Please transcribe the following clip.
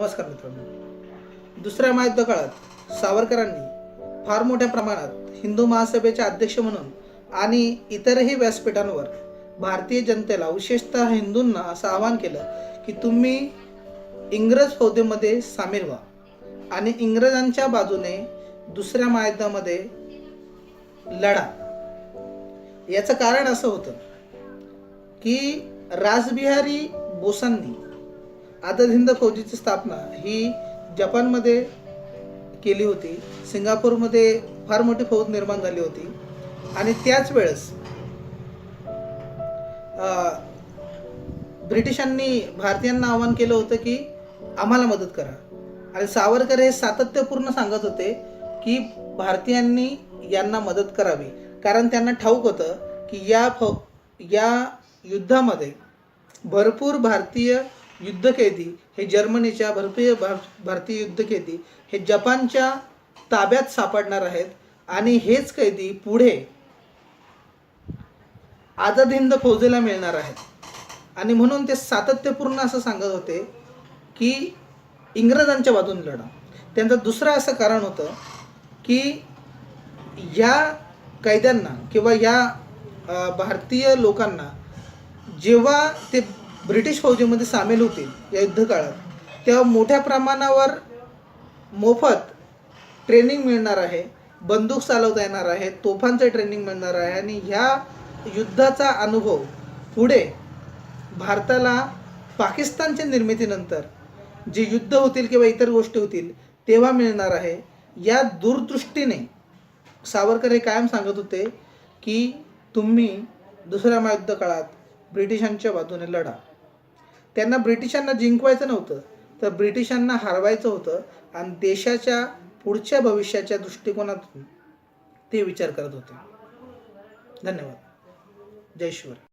नमस्कार मित्रांनो. दुसऱ्या महायुद्ध काळात सावरकरांनी फार मोठ्या प्रमाणात हिंदू महासभेचे अध्यक्ष म्हणून आणि इतरही व्यासपीठांवर भारतीय जनतेला विशेषतः हिंदूंना असं आवाहन केलं की तुम्ही इंग्रज फौजेमध्ये सामील व्हा. आणि इंग्रजांच्या बाजूने दुसऱ्या महायुद्धामध्ये लढा. याचं कारण असं होतं की राजबिहारी बोसांनी आझाद हिंद फौजीची स्थापना ही जपानमध्ये केली होती. सिंगापूरमध्ये फार मोठी फौज निर्माण झाली होती. आणि त्याच वेळेस ब्रिटिशांनी भारतीयांना आवाहन केलं होतं की आम्हाला मदत करा. आणि सावरकर हे सातत्यपूर्ण सांगत होते की भारतीयांनी यांना मदत करावी. कारण त्यांना ठाऊक होतं की या फौ या युद्धामध्ये भरपूर भारतीय युद्धकैदी हे जर्मनीच्या भरपूर भार भारतीय युद्धकैदी हे जपानच्या ताब्यात सापडणार आहेत आणि हेच कैदी पुढे आझाद हिंद फौजेला मिळणार आहेत. आणि म्हणून ते सातत्यपूर्ण असं सांगत होते की इंग्रजांच्या बाजून लढा. त्यांचं दुसरं असं कारण होतं की या कैद्यांना किंवा या भारतीय लोकांना जेव्हा ते ब्रिटिश फौजेमध्ये सामील होतील या युद्धकाळात तेव्हा मोठ्या प्रमाणावर मोफत ट्रेनिंग मिळणार आहे बंदूक चालवता येणार आहे तोफांचं ट्रेनिंग मिळणार आहे आणि ह्या युद्धाचा अनुभव पुढे भारताला पाकिस्तानच्या निर्मितीनंतर जे युद्ध होतील किंवा इतर गोष्टी होतील तेव्हा मिळणार आहे. या दूरदृष्टीने सावरकर हे कायम सांगत होते की तुम्ही दुसऱ्या महायुद्ध काळात ब्रिटिशांच्या बाजूने लढा. त्यांना ब्रिटिशांना जिंकवायचं नव्हतं तर ब्रिटिशांना हरवायचं होतं आणि देशाच्या पुढच्या भविष्याच्या दृष्टिकोनातून ते विचार करत होते. धन्यवाद. जयश्वर